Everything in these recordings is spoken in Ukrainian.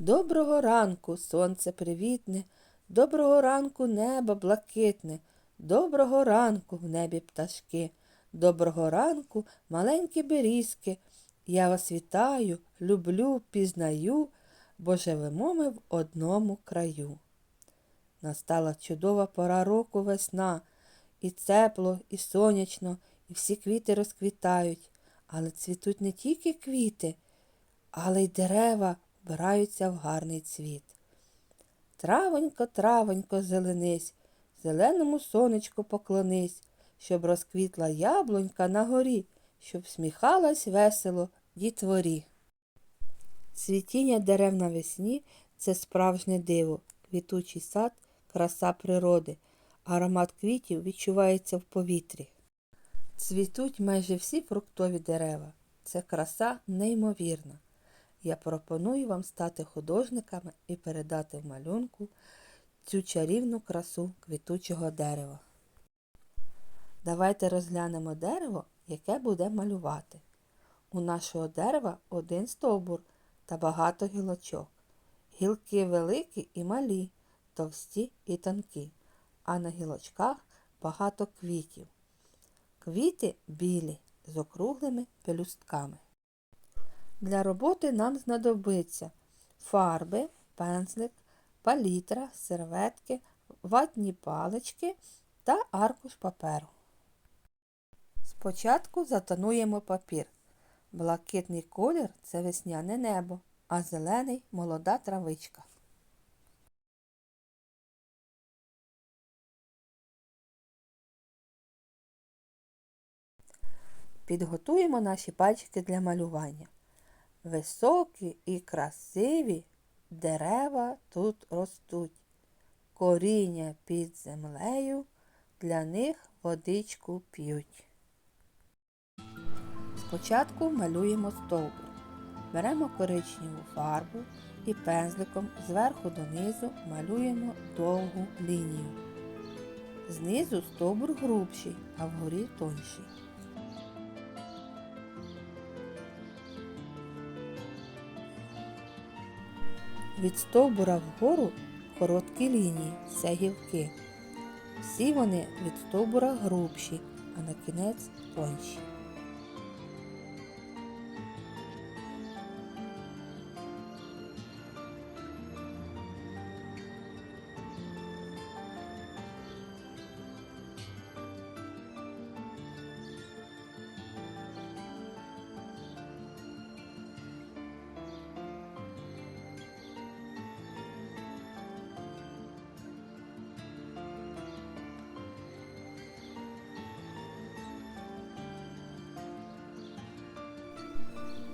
Доброго ранку, сонце привітне, доброго ранку небо блакитне, доброго ранку в небі пташки, доброго ранку, маленькі берізки. Я вас вітаю, люблю, пізнаю, бо живемо ми в одному краю. Настала чудова пора року весна, і тепло, і сонячно, і всі квіти розквітають, але цвітуть не тільки квіти, але й дерева вбираються в гарний цвіт. Травонько, травонько, зеленись, зеленому сонечку поклонись, щоб розквітла яблунька на горі, щоб сміхалась весело дітворі. Цвітіння дерев навесні це справжнє диво, квітучий сад, краса природи, аромат квітів відчувається в повітрі. Цвітуть майже всі фруктові дерева. Це краса неймовірна. Я пропоную вам стати художниками і передати в малюнку цю чарівну красу квітучого дерева. Давайте розглянемо дерево, яке буде малювати. У нашого дерева один стовбур та багато гілочок. Гілки великі і малі, товсті і тонкі, а на гілочках багато квітів. Квіти білі з округлими пелюстками. Для роботи нам знадобиться фарби, пензлик, палітра, серветки, ватні палички та аркуш паперу. Спочатку затонуємо папір. Блакитний колір це весняне небо, а зелений молода травичка. Підготуємо наші пальчики для малювання. Високі і красиві дерева тут ростуть. Коріння під землею, для них водичку п'ють. Спочатку малюємо стовбур. Беремо коричневу фарбу і пензликом зверху донизу малюємо довгу лінію. Знизу стовбур грубший, а вгорі тонший. Від стовбура вгору короткі лінії це гілки. Всі вони від стовбура грубші, а на кінець тонші.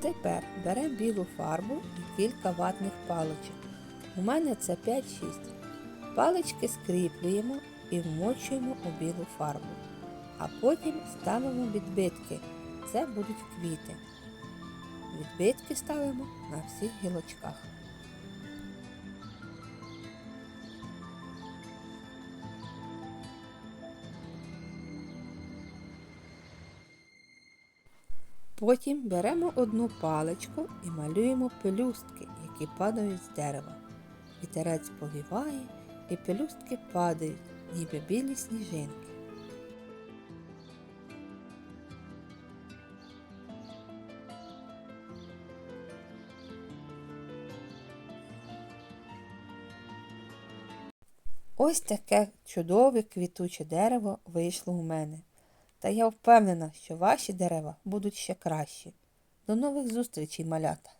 Тепер беремо білу фарбу і кілька ватних паличок. У мене це 5-6. Палички скріплюємо і вмочуємо у білу фарбу. А потім ставимо відбитки. Це будуть квіти. Відбитки ставимо на всіх гілочках. Потім беремо одну паличку і малюємо пелюстки, які падають з дерева. Вітерець повіває і пелюстки падають, ніби білі сніжинки. Ось таке чудове квітуче дерево вийшло у мене. Та я впевнена, що ваші дерева будуть ще кращі. До нових зустрічей, малята!